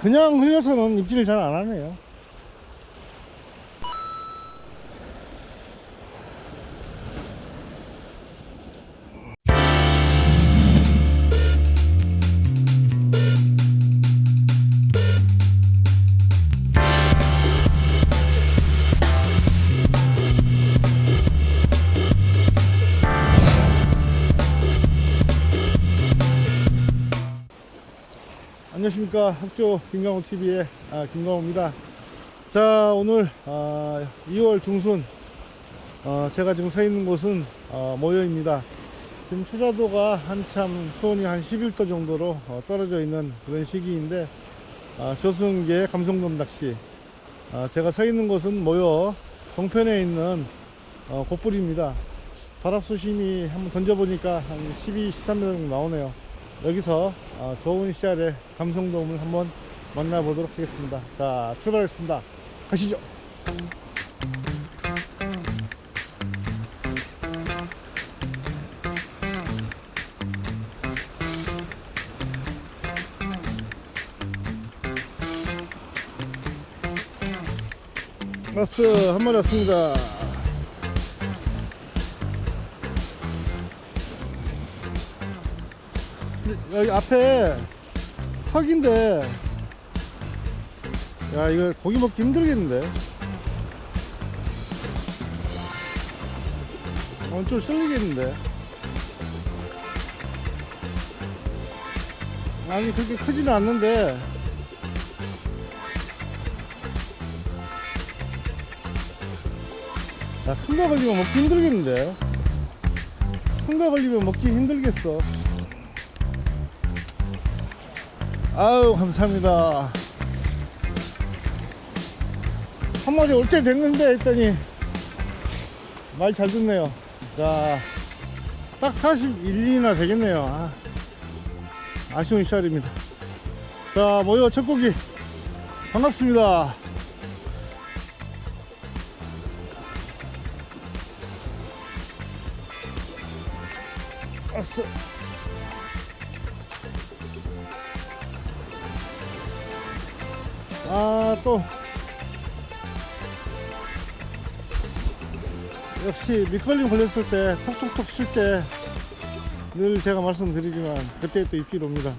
그냥 흘려서는 입질을 잘 안 하네요. 안녕하십니까 학조 김강호 TV의 아, 김강호입니다. 자 오늘 아, 2월 중순 어, 제가 지금 서 있는 곳은 어, 모여입니다. 지금 추자도가 한참 수온이 한 11도 정도로 어, 떨어져 있는 그런 시기인데 아, 저승계 감성돔 낚시 아, 제가 서 있는 곳은 모여 동편에 있는 어, 곳불입니다. 바랍수심이 한번 던져보니까 한 12, 13m 정도 나오네요. 여기서 어, 좋은 씨알의 감성돔을 한번 만나보도록 하겠습니다. 자, 출발하겠습니다. 가시죠. 라스 한 마리 왔습니다. 여기 앞에 턱인데. 야 이거 고기 먹기 힘들겠는데? 엄청 쏠리겠는데? 아니 그렇게 크지는 않는데. 야 큰 거 걸리면 먹기 힘들겠는데? 큰 거 걸리면 먹기 힘들겠어 아유 감사합니다. 한 마리 올 때 됐는데 했더니 말 잘 듣네요. 자딱 41이나 되겠네요. 아, 아쉬운 시알입니다. 자 모여 첫 고기 반갑습니다. 아싸 아, 또. 역시 밑걸림 걸렸을 때, 톡톡톡 칠 때, 늘 제가 말씀드리지만, 그때 또 입질 옵니다.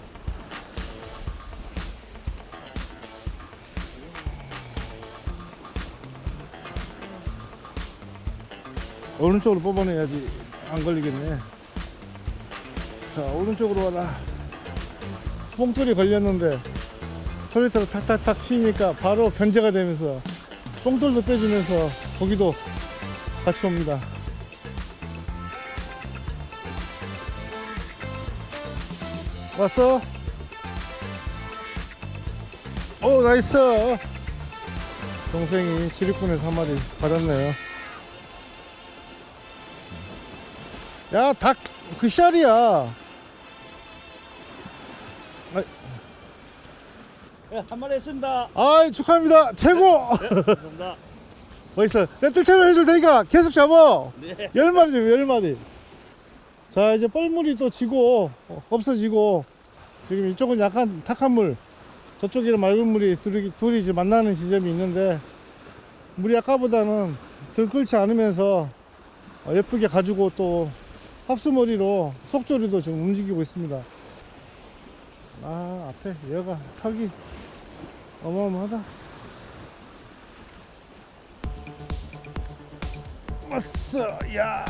오른쪽으로 뽑아내야지 안 걸리겠네. 자, 오른쪽으로 와라. 뽕돌이 걸렸는데, 소리터로 탁탁탁 치니까 바로 변제가 되면서 뽕돌도 빼주면서 고기도 같이 옵니다. 왔어? 오 나이스 동생이 지리꾼에서 한 마리 받았네요 야닭그 샤리야 네, 한 마리 했습니다. 아이 축하합니다 최고 감사합니다. 멋있어 내 뜰채로 해줄 테니까 계속 잡아 네. 열 마리 좀, 열 마리. 자, 이제 뻘물이 또 지고, 어, 없어지고, 지금 이쪽은 약간 탁한 물, 저쪽에는 맑은 물이 둘이, 둘이 이제 만나는 지점이 있는데, 물이 아까보다는 들끓지 않으면서 어, 예쁘게 가지고 또 합수머리로 속조리도 지금 움직이고 있습니다. 아, 앞에 얘가 턱이 어마어마하다. 왔어, 야.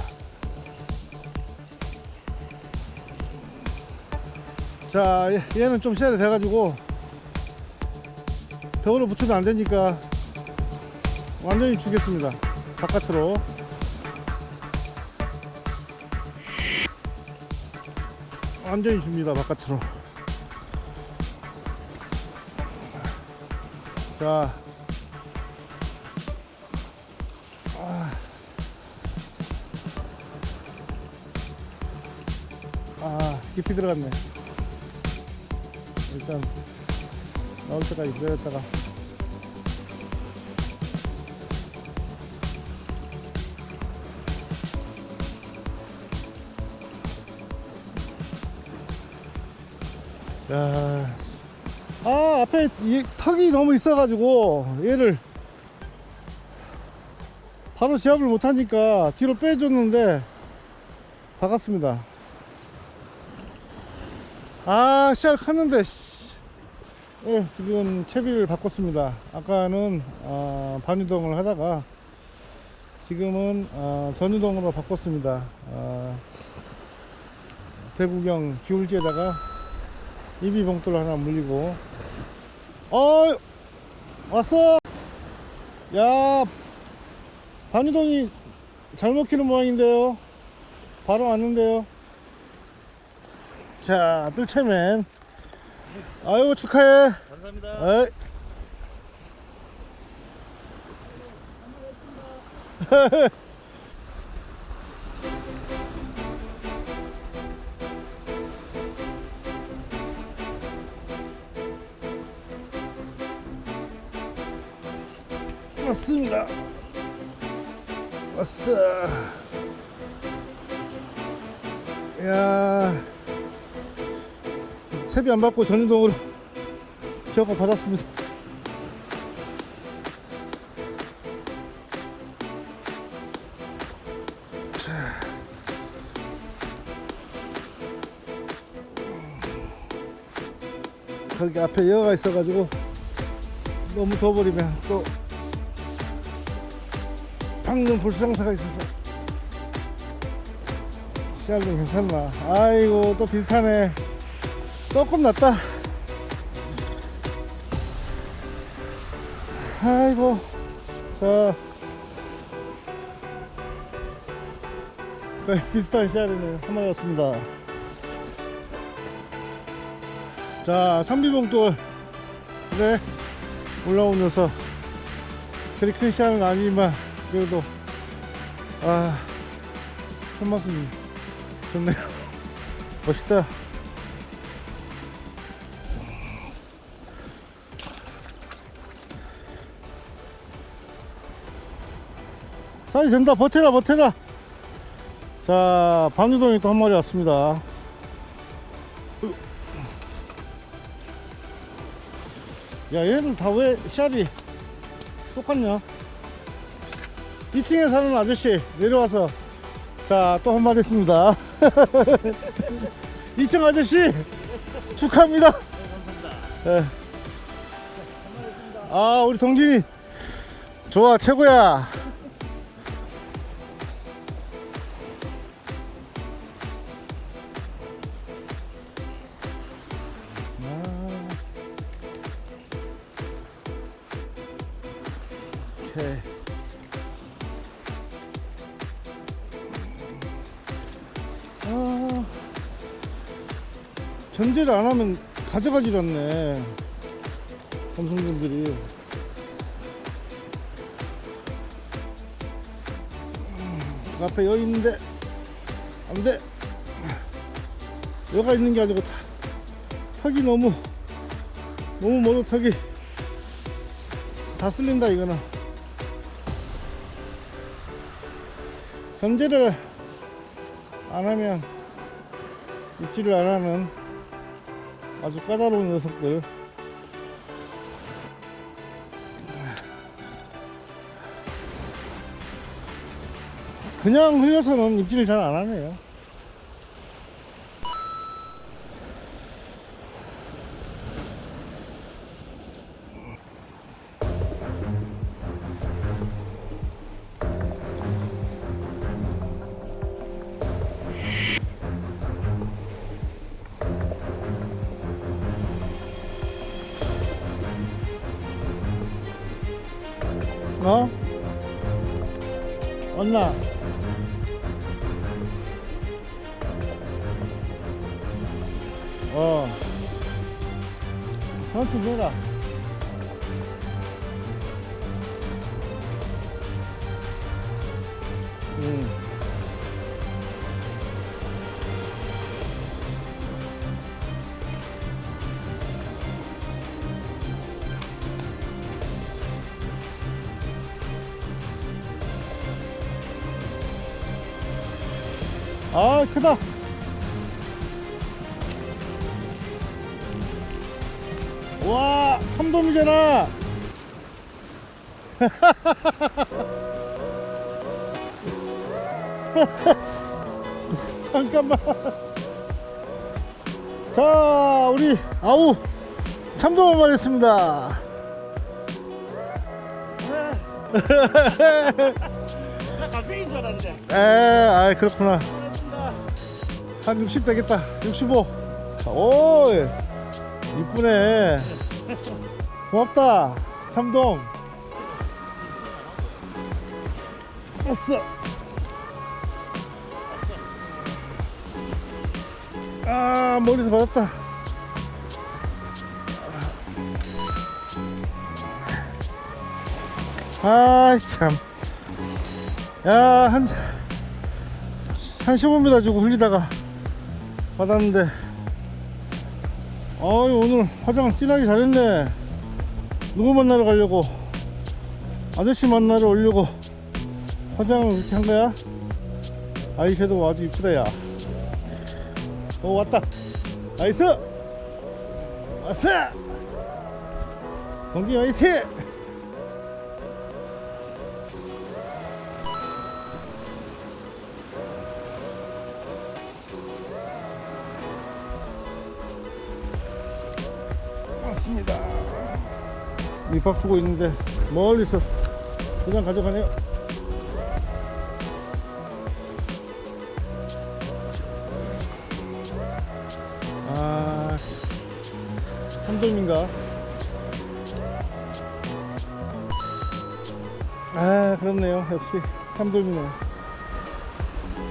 자, 얘- 얘는 좀 시야이 돼가지고 벽으로 붙으면 안 되니까 완전히 주겠습니다. 바깥으로. 완전히 줍니다. 바깥으로. 자, 아. 깊이 들어갔네. 일단 나올 때까지 기다렸다가. 야 아 앞에 이 턱이 너무 있어가지고 얘를 바로 지압을 못하니까 뒤로 빼줬는데 박았습니다. 아 씨. 예, 지금 채비를 바꿨습니다. 아까는 아, 반유동을 하다가 지금은 아, 전유동으로 바꿨습니다. 아, 대구경 기울지에다가 이비 봉돌 하나 물리고. 어 왔어. 야 반유동이 잘 먹히는 모양인데요. 바로 왔는데요. 자 뜰채맨. 아유 축하해. 감사합니다. 에이. 왔습니다. 왔어. 야, 채비 안 받고 전유동으로 기억을 받았습니다. 자. 거기 앞에 여가 있어가지고 너무 더워버리면 또 방금 불상사가 있어서. 시야도 괜찮나? 아이고 또 비슷하네. 조금 낫다. 아이고 자. 거의 비슷한 시야리네요 한 마리 왔습니다. 자 삼비봉돌. 네 녀석. 그리 큰 시야는 아니지만 그래도 아 손맛은 좋네요. 멋있다. 사이 된다. 버텨라 버텨라. 자 방유동에 또한 마리 왔습니다. 야 얘네들 다 왜 씨알이 똑같냐 2층에 사는 아저씨 내려와서 자 또 한 마리 했습니다 2층 아저씨 축하합니다. 예. 아 우리 동진이 좋아 최고야 아. 오케이 견제를 안 하면 가져가질 않네. 검성분들이. 그 앞에 여기 있는데 안 돼. 여가 있는 게 아니고 타, 턱이 너무 너무 멀어 턱이. 다 쓸린다 이거는. 견제를 안 하면 입질을 안 하는 아주 까다로운 녀석들. 그냥 흘려서는 입질을 잘 안 하네요 어? 언나? 어. 헌트 내라 아 크다 와 참돔이잖아 잠깐만 자 우리 아우 참돔 한마리 했습니다. 에, 아 그렇구나. 한 60 되겠다. 65 오. 이쁘네. 고맙다. 참돔. 왔어. 아 머리에서 받았다. 아참. 야한 한 15m 주고 흘리다가 받았는데. 어이 오늘 화장 진하게 잘했네. 누구 만나러 가려고? 아저씨 만나러 오려고 화장을 그렇게 한 거야? 아이섀도우 아주 이쁘다 야 오 왔다. 나이스! 왔어! 동진 화이팅 맞습니다. 밑밥 푸고 있는데 멀리서 그냥 가져가네요. 아, 참돔인가? 아, 그렇네요. 역시 참돔이네.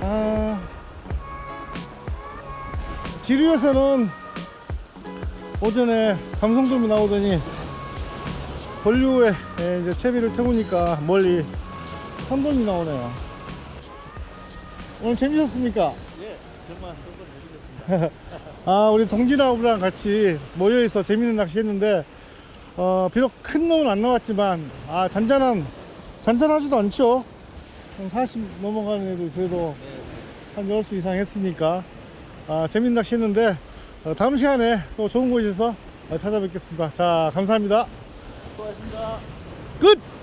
아, 지류에서는 오전에 감성돔이 나오더니 본류에 예, 이제 채비를 태우니까 멀리 선돔이 나오네요. 오늘 재밌었습니까? 예, 정말 한번 해주셨습니다. 아, 우리 동진아우랑 같이 모여있어 재밌는 낚시 했는데, 어, 비록 큰 놈은 안 나왔지만, 아, 잔잔한, 잔잔하지도 않죠. 한40 넘어가는 애도 그래도 한 10수 이상 했으니까, 아, 재밌는 낚시 했는데, 어, 다음 시간에 또 좋은 곳에서 어, 찾아뵙겠습니다. 자, 감사합니다. 수고하셨습니다. 끝!